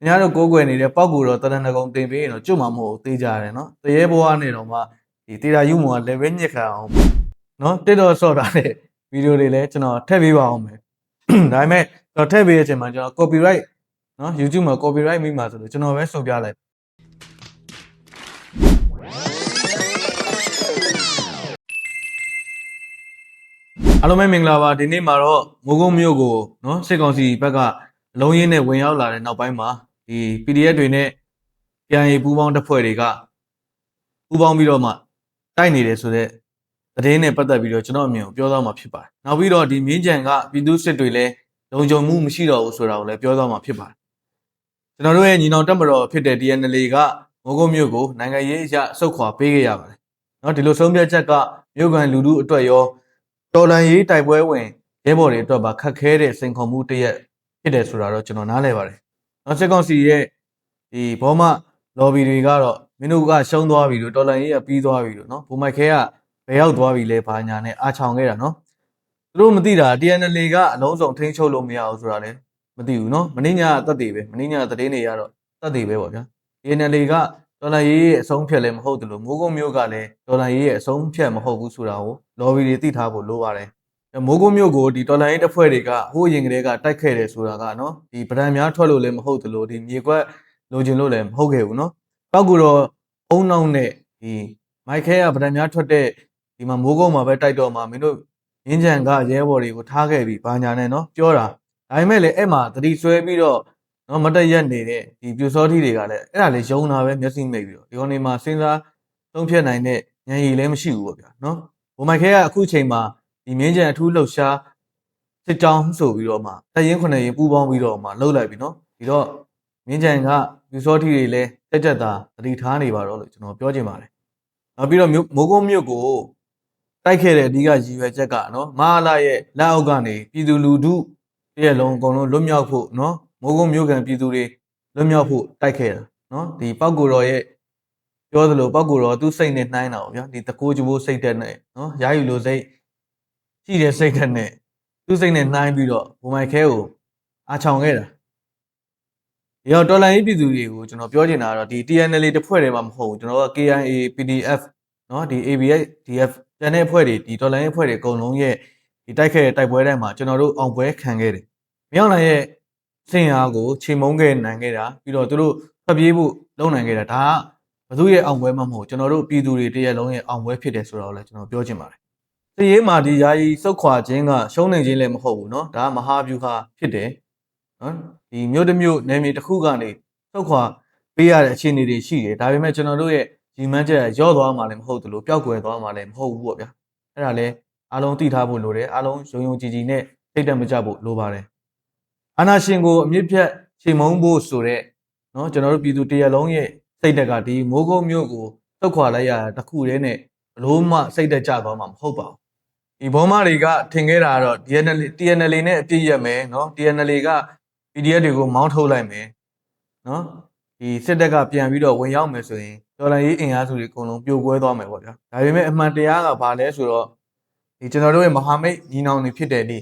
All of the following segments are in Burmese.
ခင်ဗျားတို့ကိုးကွယ်နေတဲ့ပောက်ကူတော့တရဏဂုံတင်ပေးရင်တော့ကျွတ်မှာမဟုတ်ဘူးသိကြရတယ်နော်တရေဘဝနဲ့တော့မှဒီတေရာယူမောက level ညစ်ခံအောင်နော်တစ်တော်ဆော့တာတဲ့ဗီဒီယိုတွေလည်းကျွန်တော်ထည့်ပေးပါအောင်မယ်ဒါပေမဲ့ကျွန်တော်ထည့်ပေးတဲ့အချိန်မှာကျွန်တော် copyright နော် YouTube မှာ copyright မိမှာဆိုလို့ကျွန်တော်ပဲစုံပြလိုက်အားလုံးပဲမင်္ဂလာပါဒီနေ့မှာတော့မိုးကုတ်မြို့ကိုနော်စစ်ကောင်စီဘက်ကအလုံးရင်းနဲ့ဝင်ရောက်လာတဲ့နောက်ပိုင်းမှာ ဒီ PDF တွေနဲ့ PNA ပူးပေါင်းတပ်ဖွဲ့တွေကပူးပေါင်းပြီးတော့မှတိုက်နေတယ်ဆိုတော့သတင်းနဲ့ပတ်သက်ပြီးတော့ကျွန်တော်အမြင်ကိုပြောသွားမှာဖြစ်ပါတယ်။နောက်ပြီးတော့ဒီမြင်းကြံကပြည်သူစစ်တွေလည်းလုံခြုံမှုမရှိတော့ဘူးဆိုတာကိုလည်းပြောသွားမှာဖြစ်ပါတယ်။ကျွန်တော်တို့ရဲ့ညီနောင်တပ်မတော်ဖြစ်တဲ့ DNL ကမိုးကုတ်မြို့ကိုနိုင်ငံရေးအရဆုတ်ခွာပေးခဲ့ရပါတယ်။နော်ဒီလိုဆုံးဖြတ်ချက်ကမြို့ကန်လူထုအတွက်ရောတော်လန်ရေးတိုက်ပွဲဝင်ရဲဘော်တွေအတွက်ပါခက်ခဲတဲ့စိန်ခေါ်မှုတစ်ရက်ဖြစ်တယ်ဆိုတာတော့ကျွန်တော်နားလည်ပါတယ်။ နောက်စစ်ကောင်စီရဲ့ဒီဘောမလော်ဘီတွေကတော့မင်းတို့ကရှုံးသွားပြီလို့တော်လန်ရေးကပြီးသွားပြီလို့နော်ဘုံမိုက်ခဲကဘယ်ရောက်သွားပြီလဲဘာညာနဲ့အားချောင်ခဲ့တာနော်။သူတို့မသိတာ TNL ကအလုံးစုံထိန်းချုပ်လို့မရဘူးဆိုတာလည်းမသိဘူးနော်။မင်းညာတက်တည်ပဲမင်းညာသတင်းတွေကတော့တက်တည်ပဲပေါ့ဗျာ။ TNL ကတော်လန်ရေးရဲ့အဆုံးဖြတ်လည်းမဟုတ်တယ်လို့မိုးကုတ်မျိုးကလည်းတော်လန်ရေးရဲ့အဆုံးဖြတ်မဟုတ်ဘူးဆိုတာကိုလော်ဘီတွေသိထားဖို့လိုပါတယ်။ မိုးကုတ်မြို့ကိုဒီတော်လိုင်းရေးတပ်ဖွဲ့တွေကဟိုးရင်ကလေးကတိုက်ခဲ့တယ်ဆိုတာကနော်ဒီဗဒံများထွက်လို့လည်းမဟုတ်သလိုဒီမြေကွက်လိုချင်လို့လည်းမဟုတ်ခဲ့ဘူးနော်ပောက်ကူတော့အုံနောက်နဲ့ဒီမိုက်ခဲကဗဒံများထွက်တဲ့ဒီမှာမိုးကုတ်မှာပဲတိုက်တော့မှမင်းတို့ရင်းချံကရဲဘော်တွေကိုထားခဲ့ပြီးဘာညာနဲ့နော်ပြောတာဒါပေမဲ့လည်းအဲ့မှာတတိဆွဲပြီးတော့နော်မတက်ရက်နေတဲ့ဒီပြူစောထီတွေကလည်းအဲ့ဒါလေးယုံတာပဲမျက်စိမိတ်ပြီးတော့ဒီကောင်နေမှာစဉ်းစားသုံးဖြတ်နိုင်တဲ့ဉာဏ်ရည်လည်းမရှိဘူးပေါ့ဗျာနော်ဘိုမိုက်ခဲကအခုချိန်မှာ ဒီမင်းကျန်အထူးလှုပ်ရှားစစ်ကြောင်းဆိုပြီးတော့မှတရင်ခုနှစ်ရင်ပူးပေါင်းပြီးတော့မှလှုပ်လိုက်ပြီနော်ဒီတော့မင်းကျန်ကယူစောထီတွေလည်းတက်တက်တာတတိထားနေပါတော့လို့ကျွန်တော်ပြောချင်ပါတယ်နောက်ပြီးတော့မိုးကုတ်မြို့ကိုတိုက်ခဲ့တဲ့အဓိကရည်ရွယ်ချက်ကနော်မဟာလာရဲ့လက်အောက်ကနေပြည်သူလူထုတရက်လုံးအကုန်လုံးလွတ်မြောက်ဖို့နော်မိုးကုတ်မြို့ကန်ပြည်သူတွေလွတ်မြောက်ဖို့တိုက်ခဲ့တာနော်ဒီပောက်ကိုတော်ရဲ့ပြောသလိုပောက်ကိုတော်သူ့စိတ်နဲ့နှိုင်းတာပေါ့ဗျာဒီတကိုးကြိုးစိတ်တက်နဲ့နော်ရာယူလိုစိတ် ရှိတဲ့စိတ်ဓာတ်နဲ့သူ့စိတ်နဲ့နှိုင်းပြီးတော့ဘုံမိုက်ခဲကိုအားချောင်ခဲ့တာဒီတော့တော်လိုင်းရေးပြည်သူတွေကိုကျွန်တော်ပြောချင်တာကတော့ဒီ TNL တစ်ဖွဲ့တည်းမှမဟုတ်ဘူးကျွန်တော်က KIA PDF เนาะဒီ ABS DF ကျန်တဲ့အဖွဲ့တွေဒီတော်လိုင်းရေးအဖွဲ့တွေအကုန်လုံးရဲ့ဒီတိုက်ခဲ့တဲ့တိုက်ပွဲတိုင်းမှာကျွန်တော်တို့အောင်ပွဲခံခဲ့တယ်မြောက်နိုင်ရဲ့စင်အားကိုချိန်မုံခဲ့နိုင်ခဲ့တာပြီးတော့သူတို့ဖျက်ပြေးဖို့လုပ်နိုင်ခဲ့တာဒါကဘသူရဲ့အောင်ပွဲမှမဟုတ်ကျွန်တော်တို့ပြည်သူတွေတရက်လုံးရဲ့အောင်ပွဲဖြစ်တယ်ဆိုတော့လည်းကျွန်တော်ပြောချင်ပါတယ် တရေးမှာဒီယာယီစုတ်ခွာခြင်းကရှုံးနေခြင်းလည်းမဟုတ်ဘူးเนาะဒါကမဟာဗျူဟာဖြစ်တယ်နော်ဒီမြို့တစ်မြို့နယ်မြေတစ်ခုကနေစုတ်ခွာပေးရတဲ့အခြေအနေတွေရှိတယ်ဒါပေမဲ့ကျွန်တော်တို့ရဲ့ဒီမှန်းချက်ရော့သွားမှလည်းမဟုတ်သလိုပျောက်ကွယ်သွားမှလည်းမဟုတ်ဘူးပေါ့ဗျာအဲ့ဒါလည်းအားလုံးသိထားဖို့လိုတယ်အားလုံးယုံယုံကြည်ကြည်နဲ့စိတ်တက်မကြဖို့လိုပါတယ်အာနာရှင်ကိုအမြင့်ဖြတ်ချိန်မုံဖို့ဆိုတဲ့เนาะကျွန်တော်တို့ပြည်သူတရက်လုံးရဲ့စိတ်တက်ကဒီမိုးကုတ်မြို့ကိုစုတ်ခွာလိုက်ရတာတစ်ခုတည်းနဲ့ဘလို့မှစိတ်တက်ကြသွားမှာမဟုတ်ပါဘူး ဒီဘောမတွေကထင်ခဲ့တာကတော့ DNL TNL နဲ့အပြည့်ရက်မယ်เนาะ TNL က PDF တွေကိုမောင်းထုတ်လိုက်မယ်เนาะဒီစစ်တပ်ကပြန်ပြီးတော့ဝင်ရောက်မယ်ဆိုရင်တော်လိုင်းရေးအင်အားစုတွေအကုန်လုံးပြိုကွဲသွားမယ်ပေါ့ဗျာဒါပေမဲ့အမှန်တရားကဘာလဲဆိုတော့ဒီကျွန်တော်တို့ရဲ့မဟာမိတ်ညီနောင်တွေဖြစ်တဲ့ဒီ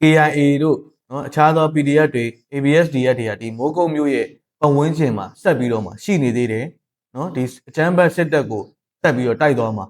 KIA တို့เนาะအခြားသော PDF တွေ ABSDF တွေကဒီမိုးကုတ်မျိုးရဲ့ပတ်ဝန်းကျင်မှာဆက်ပြီးတော့မှရှိနေသေးတယ်เนาะဒီအချမ်းဘတ်စစ်တပ်ကိုဆက်ပြီးတော့တိုက်သွားမှာ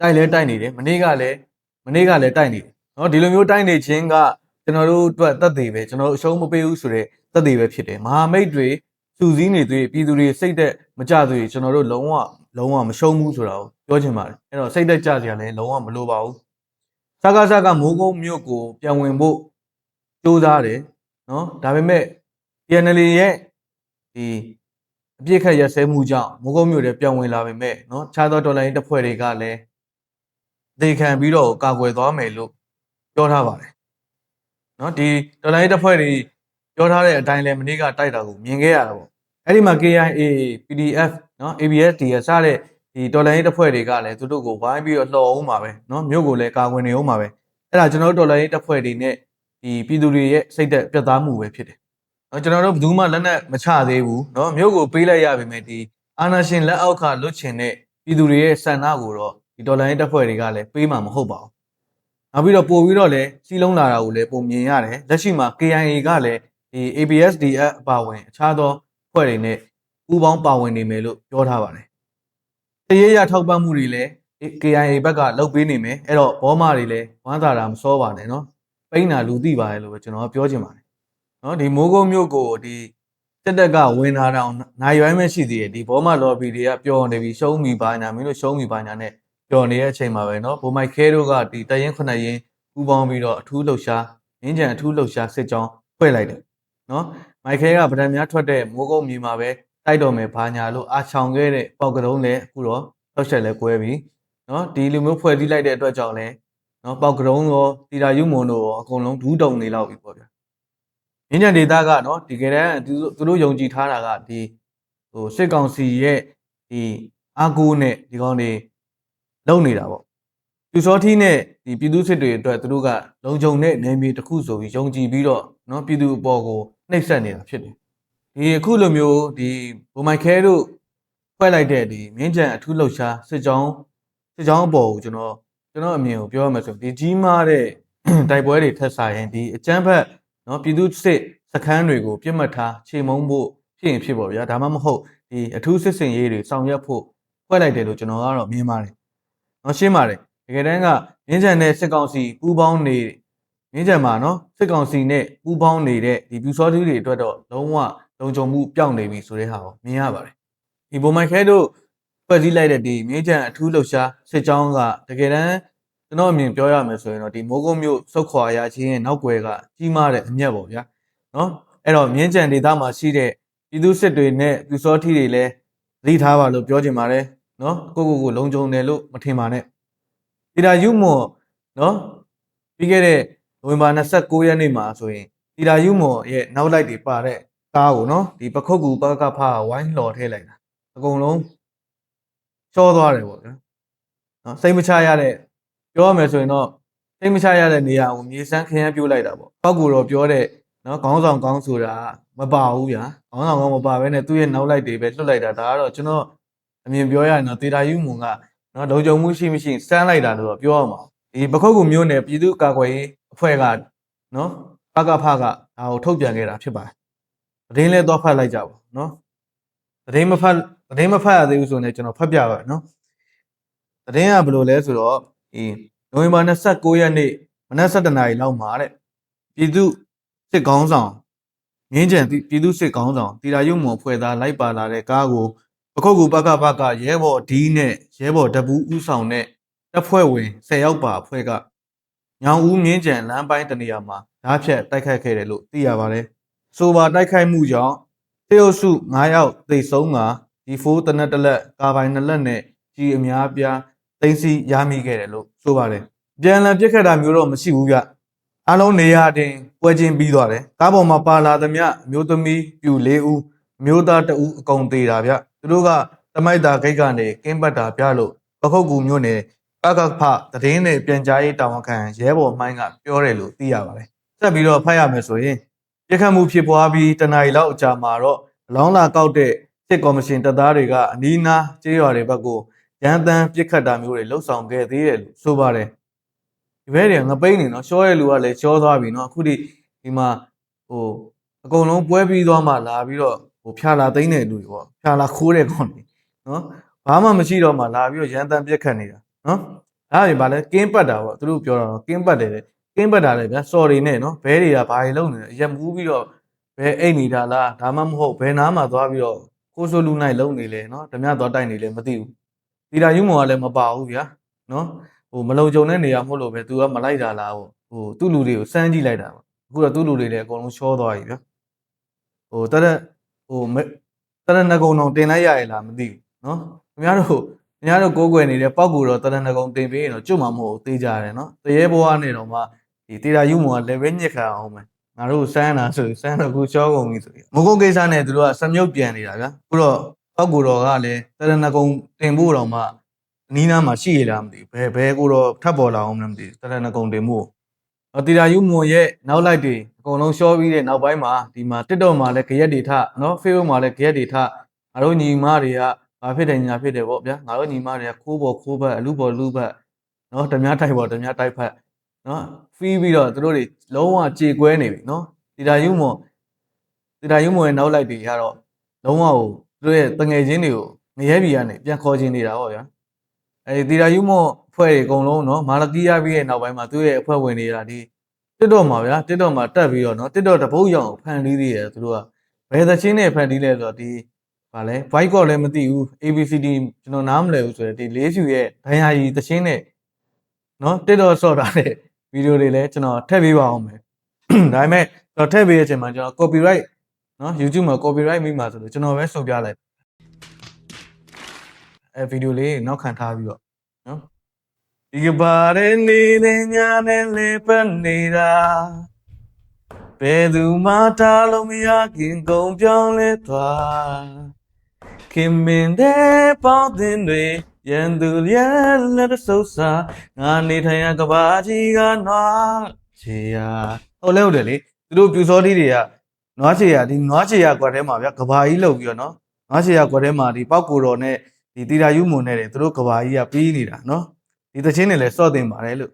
တိုက်လဲတိုက်နေတယ်မနေ့ကလည်း မနေ့ကလည်းတိုက်နေတယ်နော်ဒီလိုမျိုးတိုက်နေခြင်းကကျွန်တော်တို့အတွက်သက်သေပဲကျွန်တော်တို့အရှုံးမပေးဘူးဆိုတဲ့သက်သေပဲဖြစ်တယ်မဟာမိတ်တွေစူးစီးနေသေးပြည်သူတွေစိတ်သက်မကြသေးကျွန်တော်တို့လုံးဝလုံးဝမရှုံးဘူးဆိုတာကိုပြောချင်ပါတယ်အဲ့တော့စိတ်သက်ကြစရာလည်းလုံးဝမလိုပါဘူးစကားစကားမိုးကုန်းမြို့ကိုပြန်ဝင်ဖို့ကြိုးစားတယ်နော်ဒါပေမဲ့ PNL ရဲ့ဒီအပြစ်ခတ်ရစဲမှုကြောင့်မိုးကုန်းမြို့တွေပြန်ဝင်လာပေမဲ့နော်ခြားသောဒေါ်လာရင်းတစ်ဖွဲ့တွေကလည်း ဒေခံပြီးတော့ကာကွယ်သွားမယ်လို့ပြောထားပါတယ်။နော်ဒီတော်လိုင်းတပ်ဖွဲ့တွေပြောထားတဲ့အတိုင်းလဲမနေ့ကတိုက်တာကိုမြင်ခဲ့ရတာပေါ့။အဲ့ဒီမှာ KIA PDF နော် ABS DS စတဲ့ဒီတော်လိုင်းတပ်ဖွဲ့တွေကလည်းသူတို့ကိုဝိုင်းပြီးတော့လှော်အောင်ပါပဲနော်မြို့ကိုလည်းကာကွယ်နေအောင်ပါပဲ။အဲ့ဒါကျွန်တော်တို့တော်လိုင်းတပ်ဖွဲ့တွေနဲ့ဒီပြည်သူတွေရဲ့စိတ်သက်ပြတ်သားမှုပဲဖြစ်တယ်။နော်ကျွန်တော်တို့ဘယ်သူမှလက်နက်မချသေးဘူးနော်မြို့ကိုပေးလိုက်ရပေမဲ့ဒီအာနာရှင်လက်အောက်ကလွတ်ချင်တဲ့ပြည်သူတွေရဲ့ဆန္ဒကိုတော့ ဒီဒေါ်လာရင်းတပ်ဖွဲ့တွေကလည်းပေးမှာမဟုတ်ပါဘူး။နောက်ပြီးတော့ပို့ပြီးတော့လည်းစီးလုံးလာတာကိုလည်းပုံမြင်ရတယ်။လက်ရှိမှာ KIA ကလည်းဒီ ABSDF အပါအဝင် အခြားသောဖွဲ့တွေနဲ့ပူးပေါင်းပါဝင်နေမယ်လို့ပြောထားပါတယ်။တရေရထောက်ပံ့မှုတွေလည်း KIA ဘက်ကလုပ်ပေးနေမယ်အဲ့တော့ဘောမတွေလည်းဝမ်းသာတာမစောပါနဲ့နော်ပိန်းတာလူသိပါတယ်လို့ပဲကျွန်တော်ပြောချင်ပါတယ်နော်ဒီမိုးကုတ်မြို့ကိုဒီတက်တက်ကဝင်လာတော့နိုင်ရွိုင်းမဲ့ရှိသေးတယ်ဒီဘောမလော်ဘီတွေကပျော်နေပြီရှုံးပြီပါညာမင်းတို့ရှုံးပြီပါညာနဲ့ ပျော်နေတဲ့အချိန်မှာပဲနော်ဘိုမိုက်ခဲတို့ကဒီတရင်ခုနှစ်ရင်ပူပေါင်းပြီးတော့အထူးလှုပ်ရှားငင်းကြံအထူးလှုပ်ရှားစစ်ကြောင်းဖွဲ့လိုက်တယ်နော်မိုက်ခဲကဗဒံများထွက်တဲ့မိုးကုတ်မြေမှာပဲတိုက်တော်မယ်ဘာညာလို့အာချောင်ခဲ့တဲ့ပေါက်ကတုံးလည်းအခုတော့ထောက်ချက်လဲကွဲပြီနော်ဒီလူမျိုးဖွဲ့စည်းလိုက်တဲ့အတွက်ကြောင့်လည်းနော်ပေါက်ကတုံးရောတီတာယူမွန်တို့ရောအကုန်လုံးဒူးတုံနေလောက်ပြီပေါ့ဗျာမြင်းကြံဒေတာကနော်ဒီကယ်တမ်းသူသူတို့ယုံကြည်ထားတာကဒီဟိုစစ်ကောင်စီရဲ့ဒီအာကိုနဲ့ဒီကောင်တွေ လုံနေတာပေါ့ပြူစောထီးနဲ့ဒီပြည်သူစစ်တွေအတွက်သူတို့ကလုံခြုံတဲ့နေမြေတစ်ခုဆိုပြီးယုံကြည်ပြီးတော့နော်ပြည်သူအပေါ်ကိုနှိပ်စက်နေတာဖြစ်တယ်ဒီအခုလိုမျိုးဒီဘိုမိုက်ခဲတို့ဖွဲ့လိုက်တဲ့ဒီမြင်းကြံအထူးလှုပ်ရှားစစ်ကြောင်းစစ်ကြောင်းအပေါ်ကိုကျွန်တော်ကျွန်တော်အမြင်ကိုပြောရမယ်ဆိုရင်ဒီကြီးမားတဲ့တိုက်ပွဲတွေထက်ဆိုင်ရင်ဒီအကြမ်းဖက်နော်ပြည်သူစစ်စခန်းတွေကိုပြစ်မှတ်ထားခြေမုံဖို့ဖြစ်ရင်ဖြစ်ပါဗျာဒါမှမဟုတ်ဒီအထူးစစ်စင်ရေးတွေဆောင်ရွက်ဖို့ဖွဲ့လိုက်တယ်လို့ကျွန်တော်ကတော့မြင်ပါတယ် နော်ရှင်းပါတယ်တကယ်တမ်းကမြင်းကြံတဲ့စစ်ကောင်စီပူးပေါင်းနေမြင်းကြံမှာနော်စစ်ကောင်စီနဲ့ပူးပေါင်းနေတဲ့ဒီပြူစောတူးတွေအတွက်တော့လုံးဝလုံခြုံမှုပျောက်နေပြီဆိုတဲ့ဟာကိုမြင်ရပါတယ်ဒီဘုံမိုက်ခဲတို့ဖွဲ့စည်းလိုက်တဲ့ဒီမြင်းကြံအထူးလှုပ်ရှားစစ်ကြောင်းကတကယ်တမ်းကျွန်တော်အမြင်ပြောရမယ်ဆိုရင်တော့ဒီမိုးကုတ်မြို့စုတ်ခွာရခြင်းရဲ့နောက်ွယ်ကကြီးမားတဲ့အမျက်ပေါ့ဗျာနော်အဲ့တော့မြင်းကြံဒေသမှာရှိတဲ့ပြည်သူစစ်တွေနဲ့ပြူစောထီတွေလည်းသတိထားပါလို့ပြောချင်ပါတယ် နော်ကိုကိုကိုလုံခြုံတယ်လို့မထင်ပါနဲ့တီတာယူမွန်နော်ပြီးခဲ့တဲ့နိုဝင်ဘာ29ရက်နေ့မှာဆိုရင်တီတာယူမွန်ရဲ့နောက်လိုက်တွေပါတဲ့ကားကိုနော်ဒီပခုတ်ကူပကဖာဝိုင်းလှော်ထည့်လိုက်တာအကုန်လုံးချောသွားတယ်ပေါ့ဗျာနော်စိတ်မချရတဲ့ပြောရမယ်ဆိုရင်တော့စိတ်မချရတဲ့နေရာကိုမြေစမ်းခရမ်းပြိုးလိုက်တာပေါ့ပောက်ကူတော့ပြောတဲ့နော်ခေါင်းဆောင်ကောင်းဆိုတာမပါဘူးဗျာခေါင်းဆောင်ကောင်းမပါဘဲနဲ့သူ့ရဲ့နောက်လိုက်တွေပဲလွတ်လိုက်တာဒါကတော့ကျွန်တော် အမြင်ပြောရရင်တော့တေတာယူမွန်ကနော်လုံခြုံမှုရှိမရှိစမ်းလိုက်တာလို့တော့ပြောရမှာဒီပခုတ်ကူမျိုးနယ်ပြည်သူ့ကာကွယ်ရေးအဖွဲ့ကနော်ပကဖကဒါကိုထုတ်ပြန်ခဲ့တာဖြစ်ပါတယ်သတင်းလဲတော့ဖတ်လိုက်ကြပါနော်သတင်းမဖတ်သတင်းမဖတ်ရသေးဘူးဆိုရင်လည်းကျွန်တော်ဖတ်ပြပါမယ်နော်သတင်းကဘယ်လိုလဲဆိုတော့ဒီနိုဝင်ဘာ29ရက်နေ့မနက်7:00နာရီလောက်မှာတဲ့ပြည်သူစစ်ကောင်းဆောင်ငင်းကြံပြည်သူစစ်ကောင်းဆောင်တီရာယုံမွန်ဖွဲ့သားလိုက်ပါလာတဲ့ကားကို အခုကူပကပကရဲဘော်ဒီနဲ့ရဲဘော်တပူးဦးဆောင်တဲ့တပ်ဖွဲ့ဝင်10ယောက်ပါအဖွဲ့ကညောင်ဦးမြင်းကြံလမ်းပိုင်းတနေရာမှာဓာတ်ဖြတ်တိုက်ခိုက်ခဲ့တယ်လို့သိရပါတယ်။ဆိုပါတိုက်ခိုက်မှုကြောင့်တရုတ်စု9ယောက်သေဆုံးကဒီဖိုးတနက်တလက်ကာပိုင်နှစ်လက်နဲ့ကြီးအများပြားသိမ်းဆီးရမိခဲ့တယ်လို့ဆိုပါတယ်။ပြန်လည်ပြစ်ခတ်တာမျိုးတော့မရှိဘူးဗျ။အားလုံးနေရာတင်ပွဲချင်းပြီးသွားတယ်။ကားပေါ်မှာပါလာသမျှအမျိုးသမီးပြူ၄ဦးအမျိုးသားတဦးအကုန်သေးတာဗျ။ သူတို့ကတမိုက်တာဂိတ်ကနေကင်းပတ်တာပြလို့ပခုတ်ကူမျိုးနယ်ပကဖသတင်းနဲ့ပြန်ကြားရေးတာဝန်ခံရဲဘော်မှိုင်းကပြောတယ်လို့သိရပါတယ်။ဆက်ပြီးတော့ဖတ်ရမယ်ဆိုရင်ပြစ်ခတ်မှုဖြစ်ပွားပြီးတနအီလောက်အကြာမှာတော့အလောင်းလာကောက်တဲ့စစ်ကော်မရှင်တပ်သားတွေကအနီးနားကျေးရွာတွေဘက်ကိုရန်တမ်းပြစ်ခတ်တာမျိုးတွေလှုပ်ဆောင်ခဲ့သေးတယ်လို့ဆိုပါတယ်။ဒီဘဲတွေငပိန်းနေနော်ရှောရဲ့လူကလည်းရှောသွားပြီနော်အခုဒီဒီမှာဟိုအကုန်လုံးပွဲပြီးသွားမှလာပြီးတော့ ဟိုဖြာလာသိမ့်တဲ့လူတွေပေါ့ဖြာလာခိုးတဲ့ကောင်တွေနော်ဘာမှမရှိတော့မှလာပြီးတော့ရန်တမ်းပြစ်ခတ်နေတာနော်အဲ့ဒါတွေဗာလဲကင်းပတ်တာပေါ့သူတို့ပြောတော့ကင်းပတ်တယ်လေကင်းပတ်တာလေဗျာစော်တွေနဲ့နော်ဘဲတွေကဘာတွေလုပ်နေလဲရက်မူးပြီးတော့ဘဲအိတ်နေတာလားဒါမှမဟုတ်ဘဲနားမှာသွားပြီးတော့ကိုဆိုလူနိုင်လုံနေလေနော်ဓမြသွားတိုက်နေလေမသိဘူးဒီတာယူမောကလည်းမပါဘူးဗျာနော်ဟိုမလုံကြုံတဲ့နေရာမဟုတ်လို့ပဲသူကမလိုက်တာလားဟိုဟိုသူ့လူတွေကိုစမ်းကြည့်လိုက်တာပေါ့အခုတော့သူ့လူတွေလည်းအကုန်လုံးချောသွားပြီဗျာဟိုတရက် ဟိုတရက်ငကုံတော့တင်လိုက်ရရလားမသိဘူးနော်ခင်ဗျားတို့ခင်ဗျားတို့ကိုးကွယ်နေတဲ့ပောက်ကူတော့တရက်ငကုံတင်ပေးရင်တော့ကျွတ်မှာမဟုတ်သေးကြတယ်နော်တရေဘွားနဲ့တော့မှဒီတေတာယူမောက level ညစ်ခါအောင်မယ်ငါတို့စမ်းတာဆိုစမ်းတော့ခုချောကုန်ပြီဆိုရင်မကုန်းကိစ္စနဲ့သူတို့ကစမြုပ်ပြန်နေတာဗျာအခုတော့ပောက်ကူတော်ကလည်းတရဏဂုံတင်ဖို့တော့မှအနီးနားမှာရှိရလားမသိဘူးဘယ်ဘယ်ကိုတော့ထပ်ပေါ်လာအောင်မသိဘူးတရဏဂုံတင်ဖို့ တော့တီရာယူမွန်ရဲ့နောက်လိုက်တွေအကုန်လုံးရှောပြီးတဲ့နောက်ပိုင်းမှာဒီမှာတစ်တော့မှာလည်းကြရက်တွေထနော်ဖေးဘုတ်မှာလည်းကြရက်တွေထငါတို့ညီမတွေကဘာဖြစ်တယ်ညာဖြစ်တယ်ပေါ့ဗျာငါတို့ညီမတွေကခိုးပေါ်ခိုးဘက်အလူပေါ်လူဘက်နော်ဓမြတိုက်ပေါ်ဓမြတိုက်ဖက်နော်ဖီးပြီးတော့သူတို့တွေလုံးဝကြေကွဲနေပြီနော်တီတာယူမွန်တီတာယူမွန်ရဲ့နောက်လိုက်တွေကတော့လုံးဝကိုသူတို့ရဲ့တငယ်ချင်းတွေကိုငရဲပြည်ကနေပြန်ခေါ်ချင်နေတာပေါ့ဗျာ အဲဒီတီတာယူမွန်အဖွဲ့တွေအကုန်လုံးနော်မာလကီယာပြီးရဲ့နောက်ပိုင်းမှာသူ့ရဲ့အဖွဲ့ဝင်တွေကဒီတစ်တော့မှာဗျာတစ်တော့မှာတက်ပြီးတော့နော်တစ်တော့တပုတ်ရောင်ကိုဖန်တီးသေးတယ်သူတို့ကဘယ်သချင်းနဲ့ဖန်တီးလဲဆိုတော့ဒီဗာလဲ white call လည်းမသိဘူး ABCD ကျွန်တော်နားမလည်ဘူးဆိုတော့ဒီလေးဖြူရဲ့ဒဏ်ရာကြီးသချင်းနဲ့နော်တစ်တော့ဆော့တာတဲ့ဗီဒီယိုတွေလည်းကျွန်တော်ထည့်ပေးပါအောင်မယ်ဒါပေမဲ့ကျွန်တော်ထည့်ပေးတဲ့အချိန်မှာကျွန်တော် copyright နော် YouTube မှာ copyright မိမှာဆိုလို့ကျွန်တော်ပဲစုံပြလိုက် အဲဗီဒီယိုလေးနောက်ခံထားပြီးတော့နော်ဒီကဘာရဲနေတဲ့ညာနဲ့လေပတ်နေတာဘယ်သူမှထားလို့မရခင်ကုန်ပြောင်းလဲသွားခင်မင်းတဲ့ပေါင်းတင်တွေရန်သူရဲ့လက်ဆုပ်စာငါနေထိုင်ရကဘာကြီးကနွားချေရဟုတ်လဲဟုတ်တယ်လေသူတို့ပြူစောတီးတွေကနွားချေရဒီနွားချေရကွက်ထဲမှာဗျကဘာကြီးလောက်ပြီးတော့နော်နွားချေရကွက်ထဲမှာဒီပောက်ကိုတော်နဲ့ ဒီတီတာယူမွန်နဲ့တွေသူတို့ကဘာကြီးကပြီးနေတာနော်ဒီသချင်းတွေလည်းစော့တင်ပါတယ်လို့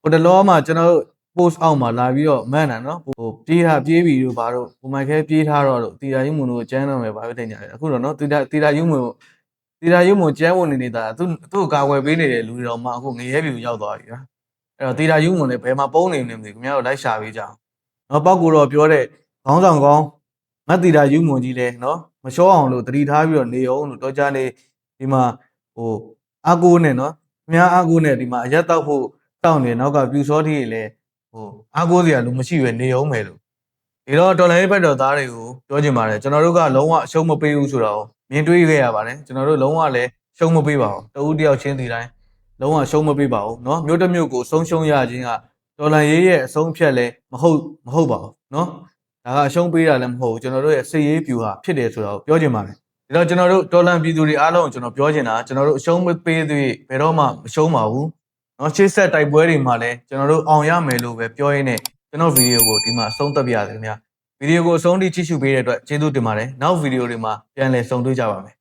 ဟိုတလောမှာကျွန်တော်တို့ post အောက်မှာလာပြီးတော့မှန်တာနော်ဟိုပြေးထားပြေးပြီးတော့ဘာလို့ဟိုမိုက်ခဲပြေးထားတော့လို့တီတာယူမွန်တို့ကျန်းတော့မယ်ဘာဖြစ်တင်ကြလဲအခုတော့နော်တီတာတီတာယူမွန်တီတာယူမွန်ကျန်းဝင်နေနေတာသူသူ့ကာကွယ်ပေးနေတဲ့လူတွေတော့မှအခုငရဲပြူရောက်သွားပြီဗျာအဲ့တော့တီတာယူမွန်လည်းဘယ်မှာပုံနေနေမသိဘူးခင်ဗျားတို့လိုက်ရှာပေးကြအောင်နော်ပောက်ကိုတော်ပြောတဲ့ခေါင်းဆောင်ကောင်းမတ်တီတာယူမွန်ကြီးလဲနော် မလျှောအောင်လို့တတိထားပြီးတော့နေအောင်လို့တော့ကြနေဒီမှာဟိုအာကိုနဲ့နော်အများအာကိုနဲ့ဒီမှာအရက်တောက်ဖို့တောက်နေနောက်ကပြူစောတိတွေလဲဟိုအာကိုစရာလူမရှိပဲနေအောင်မယ်လို့ဒီတော့ဒေါ်လာရေးဘက်တော်သားတွေကိုပြောချင်ပါတယ်ကျွန်တော်တို့ကလုံးဝအရှုံးမပေးဘူးဆိုတော့မြင်တွေ့ခဲ့ရပါတယ်ကျွန်တော်တို့လုံးဝလည်းရှုံးမပေးပါဘူးတဦးတယောက်ချင်းဒီတိုင်းလုံးဝရှုံးမပေးပါဘူးเนาะမြို့တစ်မြို့ကိုဆုံးရှုံးရခြင်းကဒေါ်လာရေးရဲ့အဆုံးဖြတ်လဲမဟုတ်မဟုတ်ပါဘူးเนาะ ဒါကအရှုံးပေးတာလည်းမဟုတ်ဘူးကျွန်တော်တို့ရဲ့စိတ်ရေးပြူဟာဖြစ်တယ်ဆိုတာကိုပြောချင်ပါတယ်ဒါတော့ကျွန်တော်တို့ဒေါ်လန်ပြည်သူတွေအားလုံးကိုကျွန်တော်ပြောချင်တာကျွန်တော်တို့အရှုံးမပေးသေးဘယ်တော့မှမရှုံးပါဘူးเนาะရှေ့ဆက်တိုက်ပွဲတွေမှာလည်းကျွန်တော်တို့အောင်ရမယ်လို့ပဲပြောရင်းနဲ့ကျွန်တော်ဗီဒီယိုကိုဒီမှာအဆုံးသတ်ပြရစေခင်ဗျာဗီဒီယိုကိုအဆုံးထိကြည့်ရှုပေးတဲ့အတွက်ကျေးဇူးတင်ပါတယ်နောက်ဗီဒီယိုတွေမှာပြန်လည်ဆုံတွေ့ကြပါမယ်